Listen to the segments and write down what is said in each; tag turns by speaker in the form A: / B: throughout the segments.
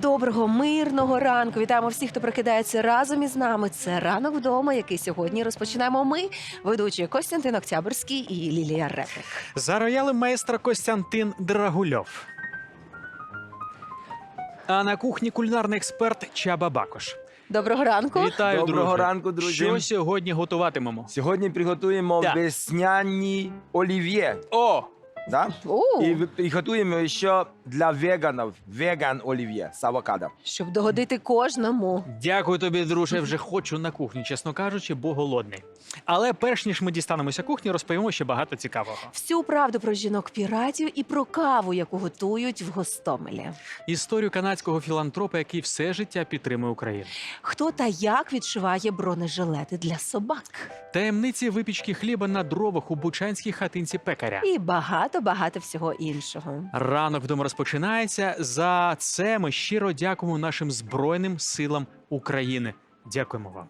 A: Доброго мирного ранку. Вітаємо всіх, хто прокидається разом із нами. Це ранок вдома, який сьогодні розпочинаємо. Ми, ведучі Костянтин Октябрьський і Лілія Репик.
B: За роялем майстра Костянтин Драгульов. А на кухні кулінарний експерт Чаба Бакош.
A: Доброго ранку.
B: Вітаю,
C: Доброго
B: друже.
C: ранку, друзі.
B: Що сьогодні готуватимемо?
C: Сьогодні приготуємо
B: Так.
C: весняні олів'є.
B: О!
C: Да? І ви- приготуємо ще для веганів веган олів'є з авокадо.
A: щоб догодити кожному.
B: Дякую тобі, друже. Вже хочу на кухню, чесно кажучи, бо голодний. Але перш ніж ми дістанемося кухні, розповімо ще багато цікавого.
A: Всю правду про жінок піратів і про каву, яку готують в Гостомелі.
B: Історію канадського філантропа, який все життя підтримує Україну.
A: Хто та як відшиває бронежилети для собак.
B: Таємниці випічки хліба на дровах у бучанській хатинці пекаря.
A: І багато багато всього іншого.
B: Ранок вдома розпочинається. За це ми щиро дякуємо нашим збройним силам України. Дякуємо вам.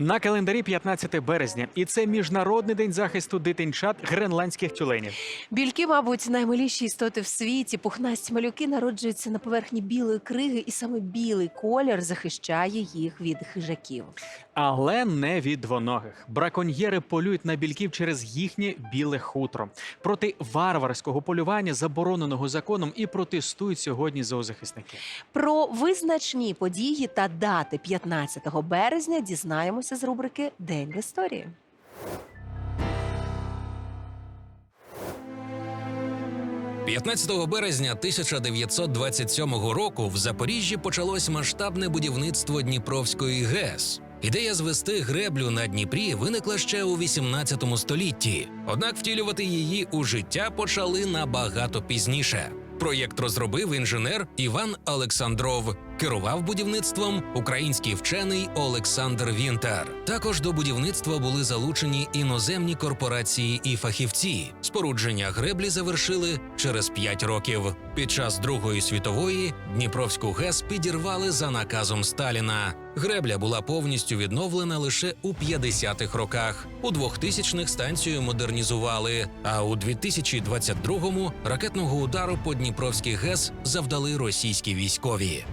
B: На календарі 15 березня, і це міжнародний день захисту дитинчат гренландських тюленів.
A: Більки, мабуть, наймиліші істоти в світі. Пухнасті малюки народжуються на поверхні білої криги, і саме білий колір захищає їх від хижаків.
B: Але не від двоногих. Браконьєри полюють на більків через їхнє біле хутро. Проти варварського полювання, забороненого законом, і протестують сьогодні зоозахисники.
A: Про визначні події та дати 15 березня дізнаємося з рубрики День в історії.
D: – 15 березня 1927 року в Запоріжжі почалось масштабне будівництво Дніпровської ГЕС. Ідея звести греблю на Дніпрі виникла ще у 18 столітті. Однак втілювати її у життя почали набагато пізніше. Проєкт розробив інженер Іван Олександров. Керував будівництвом український вчений Олександр Вінтер. Також до будівництва були залучені іноземні корпорації і фахівці. Спорудження греблі завершили через 5 років. Під час Другої світової Дніпровську ГЕС підірвали за наказом Сталіна. Гребля була повністю відновлена лише у 50-х роках. У 2000-х станцію модернізували. А у 2022-му ракетного удару по Дніпровській ГЕС завдали російські військові.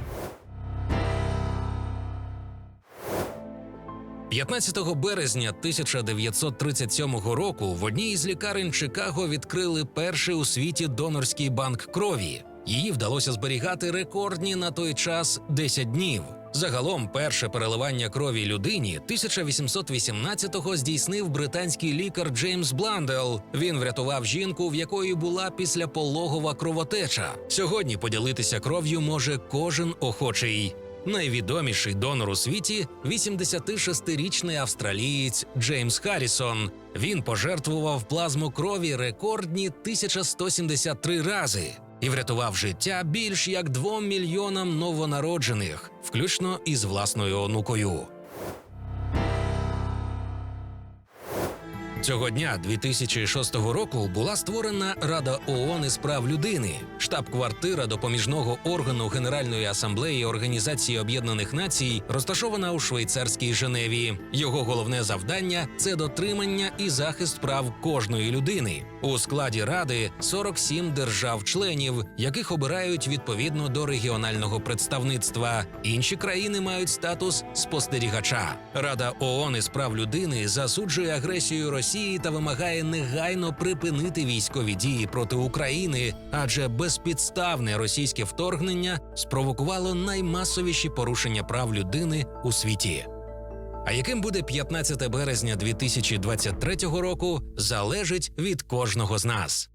D: 15 березня 1937 року в одній із лікарень Чикаго відкрили перший у світі донорський банк крові. Її вдалося зберігати рекордні на той час 10 днів. Загалом, перше переливання крові людині 1818-го здійснив британський лікар Джеймс Бландел. Він врятував жінку, в якої була післяпологова кровотеча. Сьогодні поділитися кров'ю може кожен охочий. Найвідоміший донор у світі 86-річний австралієць Джеймс Харрісон. Він пожертвував плазму крові рекордні 1173 рази і врятував життя більш як двом мільйонам новонароджених, включно із власною онукою. Цього дня 2006 року була створена Рада ООН із прав людини, штаб-квартира допоміжного органу Генеральної асамблеї Організації Об'єднаних Націй, розташована у швейцарській Женеві. Його головне завдання це дотримання і захист прав кожної людини. У складі ради 47 держав-членів, яких обирають відповідно до регіонального представництва. Інші країни мають статус спостерігача. Рада ООН із прав людини засуджує агресію Росії та вимагає негайно припинити військові дії проти України, адже безпідставне російське вторгнення спровокувало наймасовіші порушення прав людини у світі. А яким буде 15 березня 2023 року, залежить від кожного з нас.